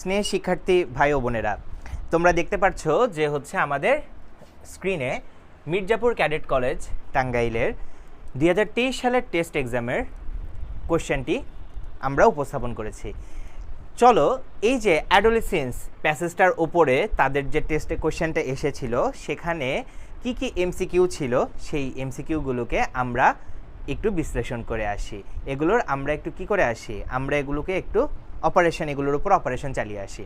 স্নেহ শিক্ষার্থী ভাই ও বোনেরা, তোমরা দেখতে পাচ্ছ যে হচ্ছে আমাদের স্ক্রিনে মির্জাপুর ক্যাডেট কলেজ, টাঙ্গাইলের দুই হাজার তেইশ সালের টেস্ট এক্সামের কোশ্চেনটি আমরা উপস্থাপন করেছি। চলো, এই যে অ্যাডোলিসেন্স প্যাসেজটার ওপরে তাদের যে টেস্টে কোশ্চেনটা এসেছিল, সেখানে কি কি এমসিকিউ ছিল, সেই এমসিকিউগুলোকে আমরা একটু বিশ্লেষণ করে আসি। এগুলোর আমরা একটু কি করে আসি? আমরা এগুলোকে একটু অপারেশন এগুলোর উপর অপারেশন চালিয়ে আসি।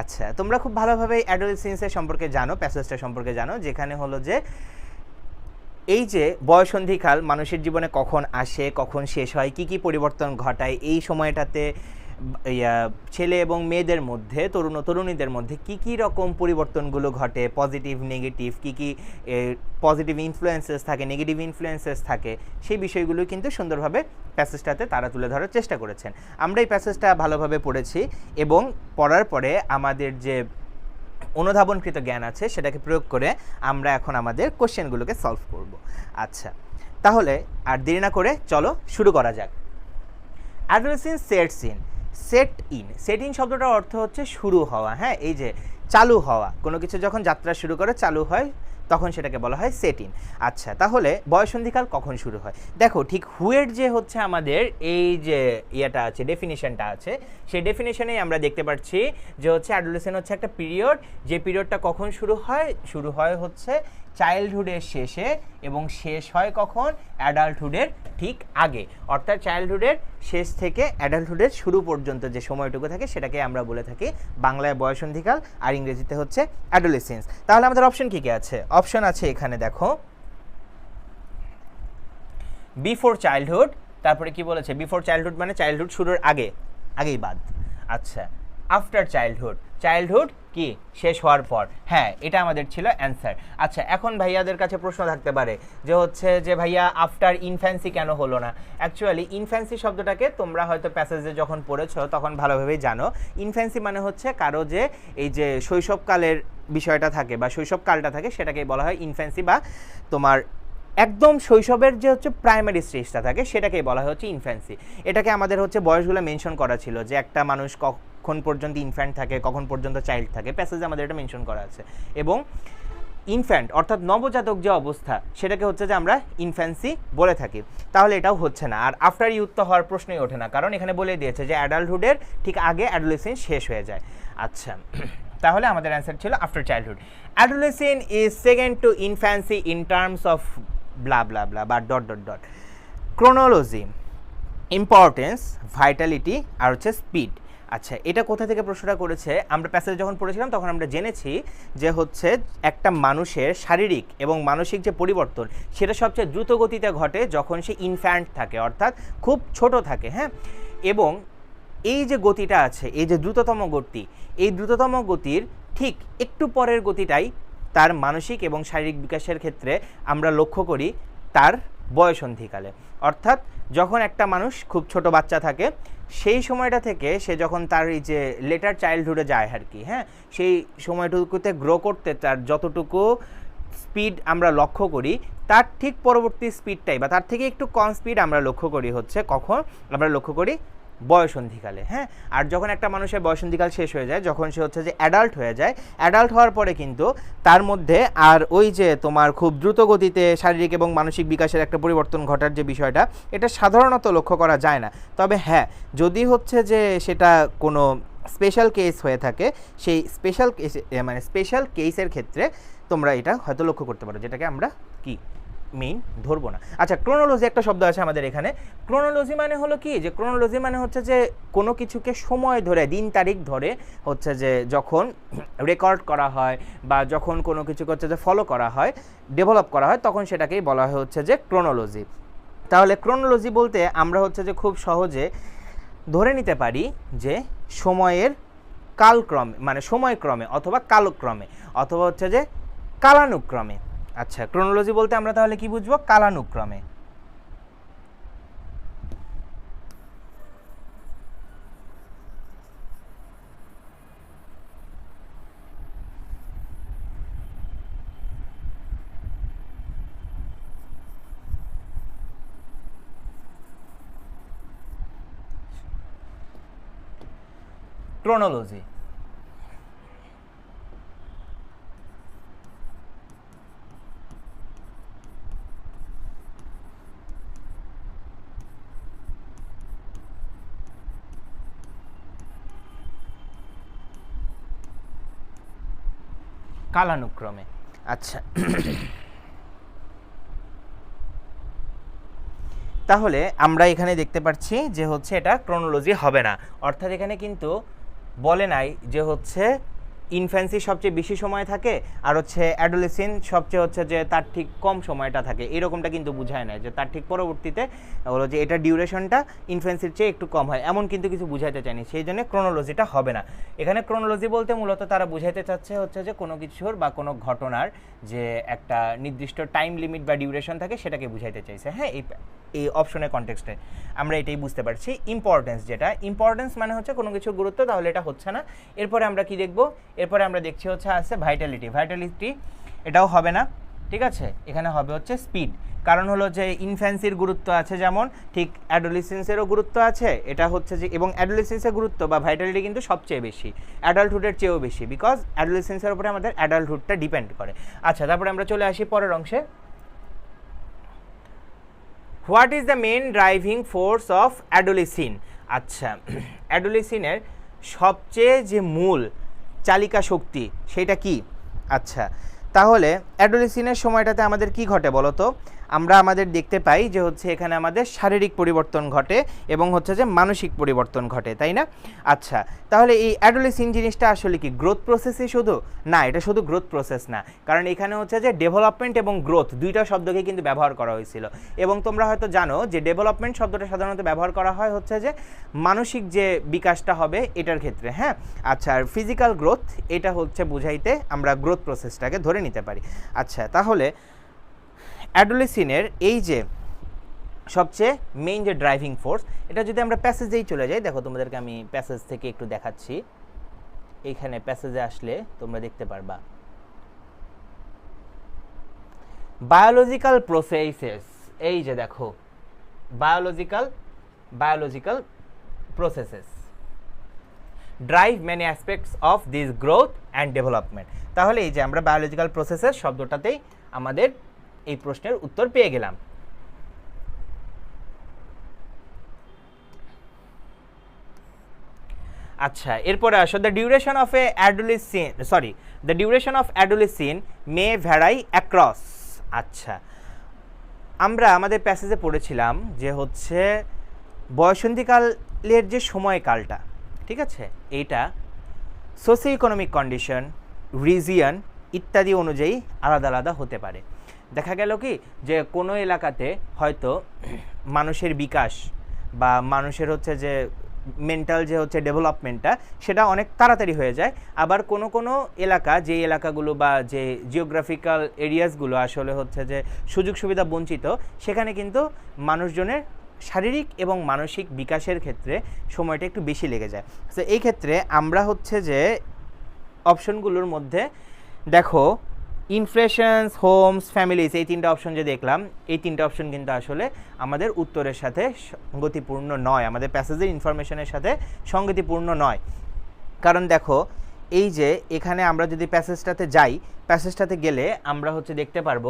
আচ্ছা তোমরা খুব ভালোভাবে অ্যাডোলেসেন্সের সম্পর্কে জানো প্যাসেজটা সম্পর্কে জানো, যেখানে হলো যে এই যে বয়সন্ধিকাল মানুষের জীবনে কখন আসে, কখন শেষ হয়, কি কি পরিবর্তন ঘটায়, এই সময়টাতে ছেলে এবং মেয়েদের মধ্যে, তরুণ, তরুণীদের মধ্যে কি কি রকম পরিবর্তনগুলো ঘটে? পজিটিভ নেগেটিভ কি কি পজিটিভ ইনফ্লুয়েন্সেস থাকে নেগেটিভ ইনফ্লুয়েন্সেস থাকে, সেই বিষয়গুলো কিন্তু সুন্দরভাবে প্যাসেজটাতে তারা তুলে ধরার চেষ্টা করেছেন। আমরা এই প্যাসেজটা ভালোভাবে পড়েছি এবং পড়ার পরে আমাদের যে অনুধাবনকৃত জ্ঞান আছে, সেটাকে প্রয়োগ করে আমরা এখন আমাদের কোশ্চেনগুলোকে সলভ করব। আচ্ছা তাহলে আর দেরি না করে চলো শুরু করা যাক। Adolescence sets in set in set in শব্দটার অর্থ হচ্ছে শুরু হওয়া হ্যাঁ? এই যে চালু হওয়া। কোনো কিছু যখন যাত্রা শুরু করে, চালু হয়, তখন সেটাকে বলা হয় সেট ইন আচ্ছা তাহলে বয়সন্ধিকাল কখন শুরু হয়? দেখো, ঠিক হুয়ের যে হচ্ছে আমাদের এই যে ইয়েটা আছে ডেফিনিশনটা আছে, সেই ডেফিনেশনেই আমরা দেখতে পাচ্ছি যে হচ্ছে অ্যাডোলেসেন হচ্ছে একটা পিরিয়ড যে পিরিয়ডটা কখন শুরু হয়? শুরু হয় হচ্ছে চাইল্ডহুডের শেষে এবং শেষ হয় কখন? অ্যাডাল্টহুডের ঠিক আগে। অর্থাৎ চাইল্ডহুডের শেষ থেকে অ্যাডাল্টহুডের শুরু পর্যন্ত যে সময়টুকু থাকে সেটাকে আমরা বলে থাকি বাংলায় বয়সন্ধিকাল, আর ইংরেজিতে হচ্ছে অ্যাডোলেসেন্স তাহলে আমাদের অপশন কী কী আছে? অপশন আছে এখানে দেখো বিফোর চাইল্ডহুড তারপরে কি বলেছে? বিফোর চাইল্ডহুড মানে চাইল্ডহুড শুরুর আগে, আগেই বাদ। আচ্ছা আফটার চাইল্ডহুড চাইল্ডহুড কি? শেষ হওয়ার পর। হ্যাঁ এটা আমাদের ছিল অ্যান্সার আচ্ছা এখন ভাইয়াদের কাছে প্রশ্ন থাকতে পারে যে হচ্ছে যে ভাইয়া আফটার ইনফ্যান্সি কেন হলো না? অ্যাকচুয়ালি ইনফ্যান্সি শব্দটাকে তোমরা হয়তো প্যাসেজে যখন পড়েছো তখন ভালোভাবেই জানো। ইনফ্যান্সি মানে হচ্ছে কারও যে এই যে শৈশবকালের বিষয়টা থাকে বা শৈশবকালটা থাকে সেটাকে বলা হয় ইনফ্যান্সি বা তোমার একদম শৈশবের যে হচ্ছে প্রাইমারি স্টেজটা থাকে সেটাকেই বলা হয় হচ্ছে ইনফ্যান্সি এটাকে আমাদের হচ্ছে বয়সগুলো মেনশন করা ছিল যে একটা মানুষ কখন পর্যন্ত ইনফ্যান্ট থাকে, কখন পর্যন্ত চাইল্ড থাকে প্যাসেজে আমাদের এটা মেনশন করা আছে। এবং ইনফ্যান্ট অর্থাৎ নবজাতক যে অবস্থা, সেটাকে হচ্ছে যে আমরা ইনফ্যান্সি বলে থাকি। তাহলে এটাও হচ্ছে না। আর আফটার ইউথ তো হওয়ার প্রশ্নই ওঠে না। কারণ এখানে বলে দিয়েছে যে অ্যাডাল্টহুডের ঠিক আগে অ্যাডোলেসেন্স শেষ হয়ে যায়। আচ্ছা তাহলে আমাদের অ্যান্সার ছিল after childhood adolescent is second to infancy in terms of blah blah blah বা dot dot dot chronology importance vitality আর হচ্ছে স্পিড আচ্ছা এটা কোথা থেকে প্রশ্নটা করেছে? আমরা প্যাসেজ যখন পড়েছিলাম, তখন আমরা জেনেছি যে হচ্ছে একটা মানুষের শারীরিক এবং মানসিক যে পরিবর্তন, সেটা সবচেয়ে দ্রুত গতিতে ঘটে যখন সে ইনফ্যান্ট থাকে, অর্থাৎ খুব ছোট থাকে হ্যাঁ? এবং এই যে গতিটা আছে, এই যে দ্রুততম গতি, এই দ্রুততম গতির ঠিক একটু পরের গতিটাই তার মানসিক এবং শারীরিক বিকাশের ক্ষেত্রে আমরা লক্ষ্য করি তার বয়সন্ধিকালে। অর্থাৎ যখন একটা মানুষ খুব ছোট বাচ্চা থাকে, সেই সময়টা থেকে সে যখন তার এই যে লেটার চাইল্ডহুডে যায় আর কি হ্যাঁ সেই সময়টুকুতে গ্রো করতে তার যতটুকু স্পিড আমরা লক্ষ্য করি, তার ঠিক পরবর্তী স্পিডটাই বা তার থেকে একটু কম স্পিড আমরা লক্ষ্য করি হচ্ছে কখন? আমরা লক্ষ্য করি বয়সন্ধিকালে হ্যাঁ? আর যখন একটা মানুষের বয়সন্ধিকাল শেষ হয়ে যায়, যখন সে হচ্ছে যে অ্যাডাল্ট হয়ে যায় অ্যাডাল্ট হওয়ার পরে কিন্তু তার মধ্যে আর ওই যে তোমার খুব দ্রুত গতিতে শারীরিক এবং মানসিক বিকাশের একটা পরিবর্তন ঘটার যে বিষয়টা, এটা সাধারণত লক্ষ্য করা যায় না। তবে হ্যাঁ যদি হচ্ছে যে সেটা কোনো স্পেশাল কেস হয়ে থাকে, সেই স্পেশাল কেস মানে স্পেশাল কেসের ক্ষেত্রে তোমরা এটা হয়তো লক্ষ্য করতে পারো, যেটাকে আমরা কি? মেইন ধরবো না। আচ্ছা ক্রোনোলজি একটা শব্দ আছে আমাদের এখানে। ক্রোনোলজি মানে হলো কি? যে ক্রোনোলজি মানে হচ্ছে যে কোনো কিছুকে সময় ধরে, দিন তারিখ ধরে হচ্ছে যে যখন রেকর্ড করা হয় বা যখন কোনো কিছুকে হচ্ছে যে ফলো করা হয় ডেভেলপ করা হয়, তখন সেটাকেই বলা হয় হচ্ছে যে ক্রোনোলজি তাহলে ক্রোনোলজি বলতে আমরা হচ্ছে যে খুব সহজে ধরে নিতে পারি যে সময়ের কালক্রমে মানে সময়ক্রমে অথবা কালক্রমে, অথবা হচ্ছে যে কালানুক্রমে। আচ্ছা ক্রোনোলজি বলতে আমরা তাহলে কি বুঝব? কালানুক্রমে। ক্রোনোলজি কালানুক্রমে। আচ্ছা। তাহলে আমরা এখানে দেখতে পাচ্ছি যে হচ্ছে এটা ক্রোনোলজি হবে না। অর্থাৎ এখানে কিন্তু বলে নাই যে হচ্ছে ইনফ্যান্সি সবচেয়ে বেশি সময় থাকে, আর হচ্ছে অ্যাডোলেসিন সবচেয়ে হচ্ছে যে তার ঠিক কম সময়টা থাকে। এরকমটা কিন্তু বোঝায় না যে তার ঠিক পরবর্তীতে হলো যে এটা ডিউরেশনটা ইনফ্যান্সির চেয়ে একটু কম হয়। এমন কিন্তু কিছু বুঝাইতে চায়নি সেই জন্য ক্রোনোলজিটা হবে না। এখানে ক্রোনোলজি বলতে মূলত তারা বুঝাইতে চাচ্ছে হচ্ছে যে কোনো কিছুর বা কোনো ঘটনার যে একটা নির্দিষ্ট টাইম লিমিট বা ডিউরেশন থাকে, সেটাকে বুঝাইতে চাইছে। হ্যাঁ এই এই অপশনের কনটেক্সটে আমরা এটাই বুঝতে পারছি। ইম্পর্টেন্স যেটা। ইম্পর্টেন্স মানে হচ্ছে কোনো কিছুর গুরুত্ব, তাহলে এটা হচ্ছে না। এরপরে আমরা কি দেখব? এরপরে আমরা দেখছি হচ্ছে আছে ভাইটালিটি ভাইটালিটি এটাও হবে না। ঠিক আছে? এখানে হবে হচ্ছে স্পিড কারণ হলো যে ইনফ্যান্সির গুরুত্ব আছে যেমন, ঠিক অ্যাডোলিসেন্সেরও গুরুত্ব আছে। এটা হচ্ছে যে এবং অ্যাডোলিসেন্সের গুরুত্ব বা ভাইটালিটি কিন্তু সবচেয়ে বেশি। অ্যাডাল্টহুডের চেয়েও বেশি। বিকজ অ্যাডোলিসেন্সের উপরে আমাদের অ্যাডাল্টহুডটা ডিপেন্ড করে। আচ্ছা তারপরে আমরা চলে আসি পরের অংশে। What is the main driving force of adolescence? আচ্ছা অ্যাডোলিসিনের সবচেয়ে যে মূল চালিকা শক্তি সেটা কি? আচ্ছা তাহলে অ্যাডোলিসিনের সময়টাতে আমাদের কি ঘটে বলো তো আমরা আমাদের দেখতে পাই যে হচ্ছে এখানে আমাদের শারীরিক পরিবর্তন ঘটে এবং হচ্ছে যে মানসিক পরিবর্তন ঘটে, তাই না? আচ্ছা তাহলে এই অ্যাডোলিসিন জিনিসটা আসলে কি গ্রোথ প্রসেসই শুধু? না, এটা শুধু গ্রোথ প্রসেস না, কারণ এখানে হচ্ছে যে ডেভেলপমেন্ট এবং গ্রোথ দুইটা শব্দকে কিন্তু ব্যবহার করা হয়েছিল। এবং তোমরা হয়তো জানো যে ডেভেলপমেন্ট শব্দটা সাধারণত ব্যবহার করা হয় হচ্ছে যে মানসিক যে বিকাশটা হবে এটার ক্ষেত্রে হ্যাঁ? আচ্ছা আর ফিজিক্যাল গ্রোথ এটা হচ্ছে বুঝাইতে আমরা গ্রোথ প্রসেসটাকে ধরে নিতে পারি। আচ্ছা তাহলে অ্যাডোলিসিনের এই যে সবচেয়ে মেইন যে ড্রাইভিং ফোর্স এটা যদি আমরা প্যাসেজেই চলে যাই, দেখো তোমাদেরকে আমি প্যাসেজ থেকে একটু দেখাচ্ছি। এইখানে প্যাসেজে আসলে তোমরা দেখতে পারবা। বায়োলজিক্যাল প্রসেসেস এই যে দেখো biological biological processes drive many aspects of this growth and development তাহলে এই যে আমরা বায়োলজিক্যাল প্রসেসেস শব্দটাতেই আমাদের এই প্রশ্নের উত্তর পেয়ে গেলাম। আচ্ছা এরপরে আসো the duration of a adolescence sorry the duration of adolescence may vary across আচ্ছা আমরা আমাদের প্যাসেজে পড়েছিলাম যে হচ্ছে বয়সন্ধিকালের যে সময়কালটা, ঠিক আছে? এইটা সোশিও ইকোনমিক কন্ডিশন রিজিয়ন ইত্যাদি অনুযায়ী আলাদা আলাদা হতে পারে। দেখা গেল কি যে কোনো এলাকাতে হয়তো মানুষের বিকাশ বা মানুষের হচ্ছে যে মেন্টাল যে হচ্ছে ডেভেলপমেন্টটা সেটা অনেক তাড়াতাড়ি হয়ে যায়। আবার কোনো কোনো এলাকা যে এলাকাগুলো বা যে জিওগ্রাফিক্যাল এরিয়াসগুলো আসলে হচ্ছে যে সুযোগ সুবিধা বঞ্চিত, সেখানে কিন্তু মানুষজনের শারীরিক এবং মানসিক বিকাশের ক্ষেত্রে সময়টা একটু বেশি লেগে যায়। তো এই ক্ষেত্রে আমরা হচ্ছে যে অপশনগুলোর মধ্যে দেখো ইনফ্লেশনস হোমস ফ্যামিলিজ এই তিনটা অপশন যে দেখলাম, এই তিনটা অপশন কিন্তু আসলে আমাদের উত্তরের সাথে সঙ্গতিপূর্ণ নয়, আমাদের প্যাসেজের ইনফরমেশনের সাথে সঙ্গতিপূর্ণ নয়। কারণ দেখো, এই যে এখানে আমরা যদি প্যাসেজটাতে যাই প্যাসেজটাতে গেলে আমরা হচ্ছে দেখতে পারব,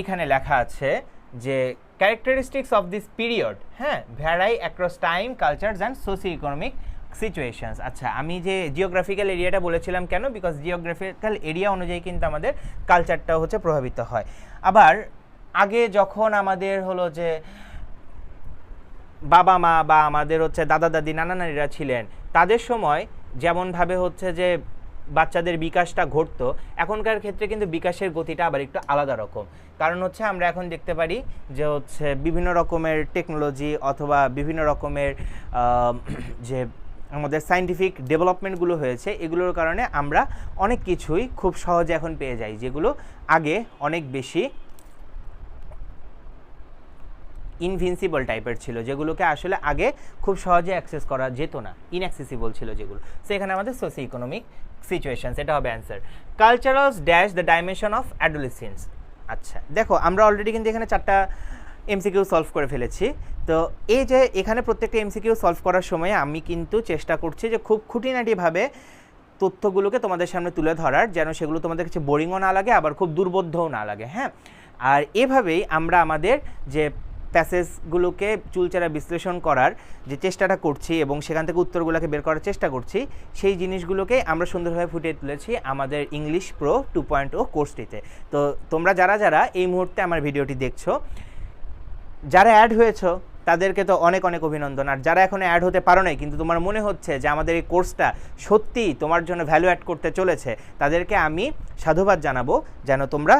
এখানে লেখা আছে যে ক্যারেক্টারিস্টিক্স অফ দিস পিরিয়ড হ্যাঁ vary across time cultures and socio economic situations আচ্ছা আমি যে জিওগ্রাফিক্যাল এরিয়াটা বলেছিলাম কেন? বিকজ জিওগ্রাফিক্যাল এরিয়া অনুযায়ী কিন্তু আমাদের কালচারটা হচ্ছে প্রভাবিত হয়। আবার, আগে যখন আমাদের হলো যে বাবা মা বা আমাদের হচ্ছে দাদা দাদি নানা নানিরা ছিলেন, তাদের সময় যেমনভাবে হচ্ছে যে বাচ্চাদের বিকাশটা ঘটতো, এখনকার ক্ষেত্রে কিন্তু বিকাশের গতিটা আবার একটু আলাদা রকম। কারণ হচ্ছে আমরা এখন দেখতে পারি যে হচ্ছে বিভিন্ন রকমের টেকনোলজি অথবা বিভিন্ন রকমের যে আমাদের সাইন্টিফিক ডেভেলপমেন্টগুলো হয়েছে, এগুলোর কারণে আমরা অনেক কিছুই খুব সহজে এখন পেয়ে যাই, যেগুলো আগে অনেক বেশি ইনভিনসিবল টাইপের ছিল, যেগুলোকে আসলে আগে খুব সহজে অ্যাক্সেস করা যেত না ইনঅ্যাক্সেসিবল ছিল যেগুলো। সেখানে আমাদের সোশিও ইকোনমিক সিচুয়েশন এটা হবে answer culturals dash the dimension of adolescence আচ্ছা দেখো, আমরা অলরেডি কিন্তু এখানে চারটা এমসিকিউ সলভ করে ফেলেছি। তো এই যে এখানে প্রত্যেকটা এমসিকিউ সলভ করার সময় আমি কিন্তু চেষ্টা করছি যে খুব খুঁটিনাটিভাবে তথ্যগুলোকে তোমাদের সামনে তুলে ধরার, যেন সেগুলো তোমাদের কাছে বোরিংও না লাগে, আবার খুব দুর্বোধ্যও না লাগে হ্যাঁ? আর এভাবেই আমরা আমাদের যে প্যাসেজগুলোকে চুলচেরা বিশ্লেষণ করার যে চেষ্টাটা করছি এবং সেখান থেকে উত্তরগুলোকে বের করার চেষ্টা করছি, সেই জিনিসগুলোকে আমরা সুন্দরভাবে ফুটিয়ে তুলেছি আমাদের English pro two point O কোর্সটিতে তো তোমরা যারা যারা এই মুহূর্তে আমার ভিডিওটি দেখছ যারা অ্যাড হয়েছ, তাদেরকে তো অনেক অনেক অভিনন্দন আর যারা এখনও অ্যাড হতে পারো নাই, কিন্তু তোমার মনে হচ্ছে যে আমাদের এই কোর্সটা সত্যি তোমার জন্য ভ্যালু অ্যাড করতে চলেছে, তাদেরকে আমি সাধুবাদ জানাব যেন তোমরা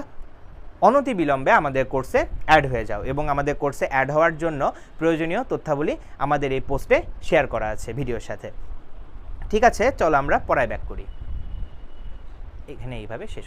অনতি বিলম্বে আমাদের কোর্সে অ্যাড হয়ে যাও এবং আমাদের কোর্সে অ্যাড হওয়ার জন্য প্রয়োজনীয় তথ্যাবলী আমাদের এই পোস্টে শেয়ার করা আছে ভিডিওর সাথে ঠিক আছে, চলো আমরা পড়ায় ব্যাক করি এখানে এইভাবে শেষ।